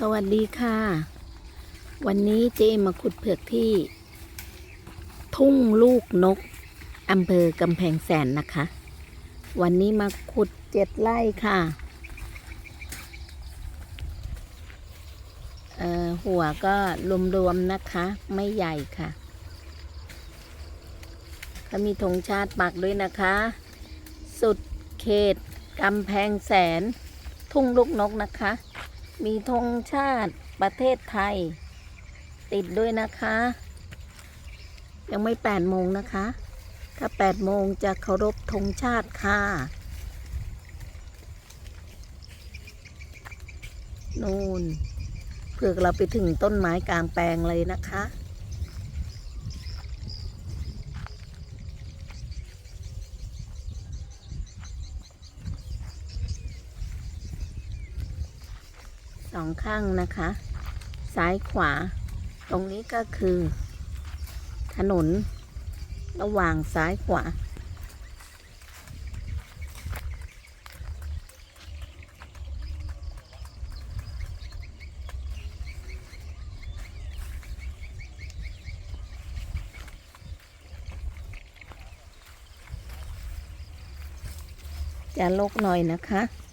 สวัสดีค่ะ วันนี้เจมาขุดเผือกที่ ทุ่งลูกนกอำเภอกำแพงแสนนะคะ วันนี้มาขุดเจ็ดไร่ค่ะหัวก็รวมๆนะคะ ไม่ใหญ่ค่ะเขามีธงชาติปักด้วยนะคะ สุดเขตกำแพงแสน ทุ่งลูกนกนะคะ มีธงชาติประเทศไทย ติดด้วยนะคะ ยังไม่แปดโมงนะคะ ถ้าแปดโมงจะเคารพธงชาติค่ะนู่นเผื่อเราไปถึงต้นไม้กลางแปลงเลยนะคะ สองข้างนะคะ ซ้ายขวา ตรงนี้ก็คือ ถนน ระหว่างซ้ายขวา จะลกหน่อยนะคะ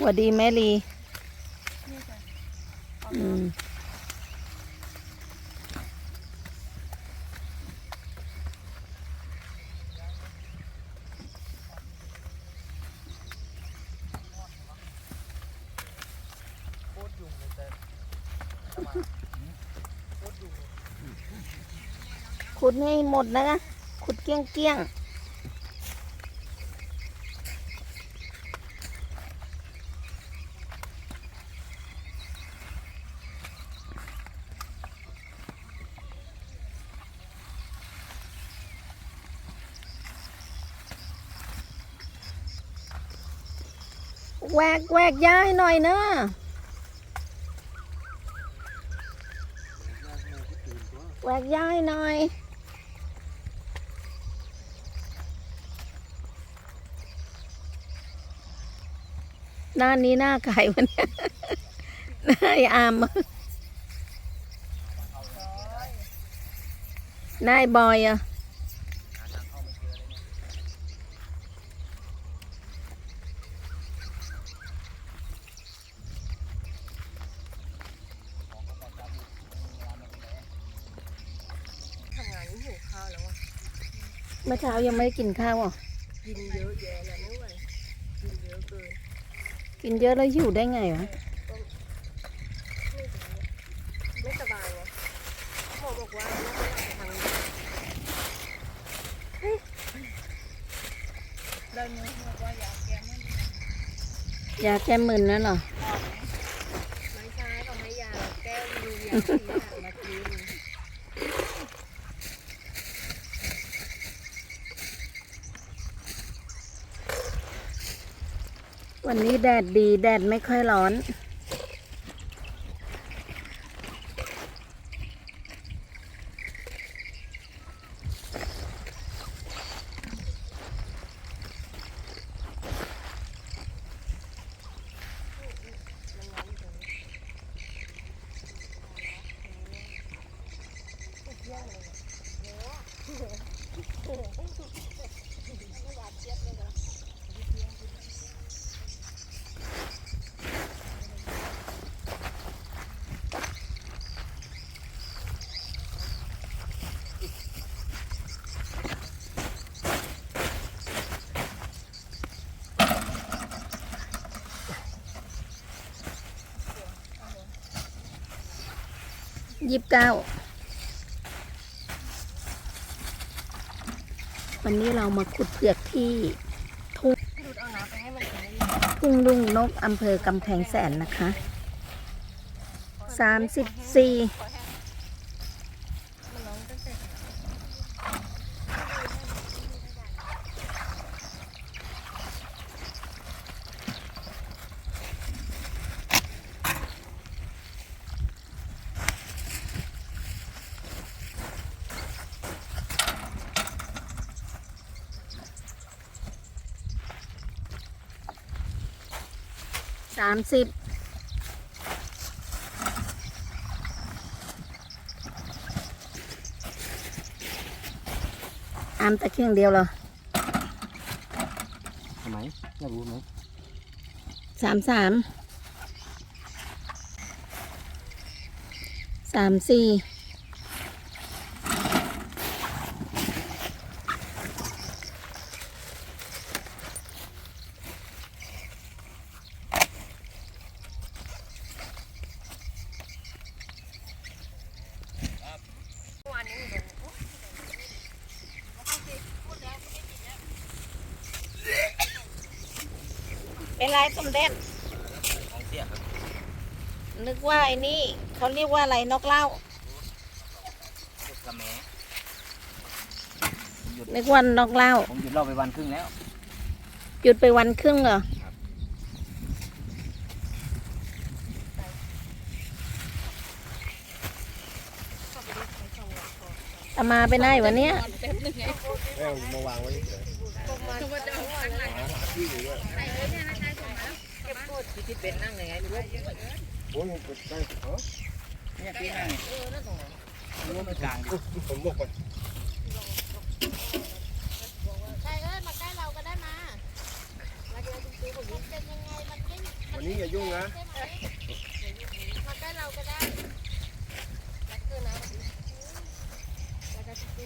สวัสดีแม่ลีอืมขุดให้หมดนะคะ ขุดเกี้ยงเกี้ยง แหวกแหวกย้ายหน่อยเนอะแหวกย้ายหน่อยหน้านี้หน้าไก่วันนี้หน้าไอ้อามหน้าไอ้บอยอะ ทำงานนี่หิวข้าวแล้วอะ เมื่อเช้ายังไม่ได้กินข้าวอะกินเยอะแยะแล้วไม่ไหวกินเยอะเกินกินเยอะแล้วหิวได้ไงวะไม่สบายไงหมอบอกว่าต้องหลับทางได้ไหมบอกว่ายาแก้ไม่ได้ยาแก้มึนนั่นเหรอไม่ใช่ต้องให้ยาแก้ดูยาสีหนักมากิน วันนี้แดดดีแดดไม่ค่อยร้อน ยี่สิบเก้าวันนี้เรามาขุดเผือกที่ทุ่งทุ่งลุงนกอำเภอกำแพงแสนนะคะสามสิบสี่ มันร้องตั้งแต่ อ สามสิบอามแต่เครื่องเดียวเหรอทำไมอยากรู้ไหมสามสามสามสี่ เป็นไรสมเด็จของเสียครับนึกว่าไอ้นี่เขาเรียกว่าอะไรนกเหล้าลูกกระแหมผมหยุดนึกว่านกเหล้าผมหยุดเล่าไปวันครึ่งแล้ว หยุดไปวันครึ่งเหรอครับ อามาไปไหนวะเนี่ยแม่มาวางไว้เฉยที่ ที่เป็นนั่งยังไงรู้โอ้ยได้เหรอเนี่ยที่นั่งเออนั่งตรงไหนรู้ไม่กลางดิผมบอกก่อนใช่เอ้ยมาใกล้เราก็ได้มามาเจอคุณครูผมมันเป็นยังไงมันไม่วันนี้อย่ายุ่งนะมาใกล้เราก็ได้รักเกินนะแล้วก็คุณครู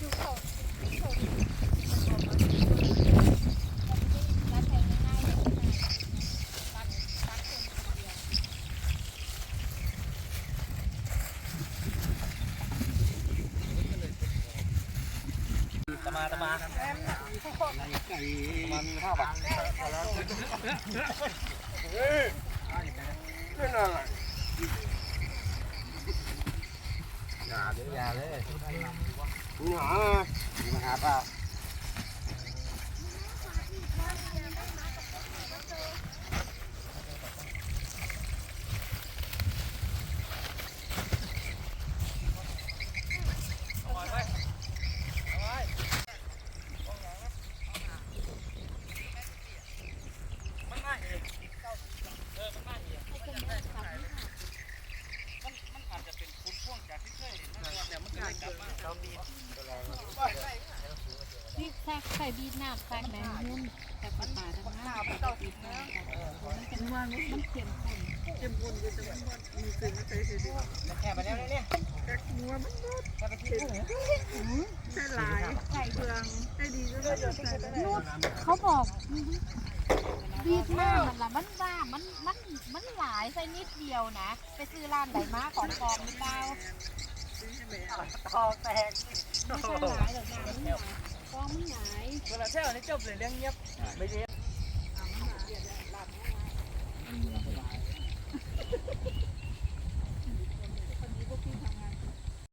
ดูเขาดูขารัดแทงง่ายๆเลยตัดตัดคนเดียว ตะ มาตะมาตะมามีข้าวปะไม่น่าอะไรอย่าเลยอย่าเลยหนามีปัญหาเปล่า นี่แทรกใส่ บีดหน้าแทรกแดงนุ่นแต่ปลาปลาทั้งหน้ามันต้องบีดหน้ามันเป็นว่ามันเค็มข้นแค่ไปแล้วเนี่ยแค่ไปกินกุ้งใส่เบืองใส่ดีก็ได้นุ่นเขาบอกบีดหน้ามันละมันว่ามันมันมันหลายใส่นิดเดียวนะ ไปซื้อร้านไหนมาของกองหรือเปล่าทองแตกไม่ใช่หลายหรอกนะ องมันหลายเวลาเช้านี่จบเลยเรื่องเงียบไม่เรียบ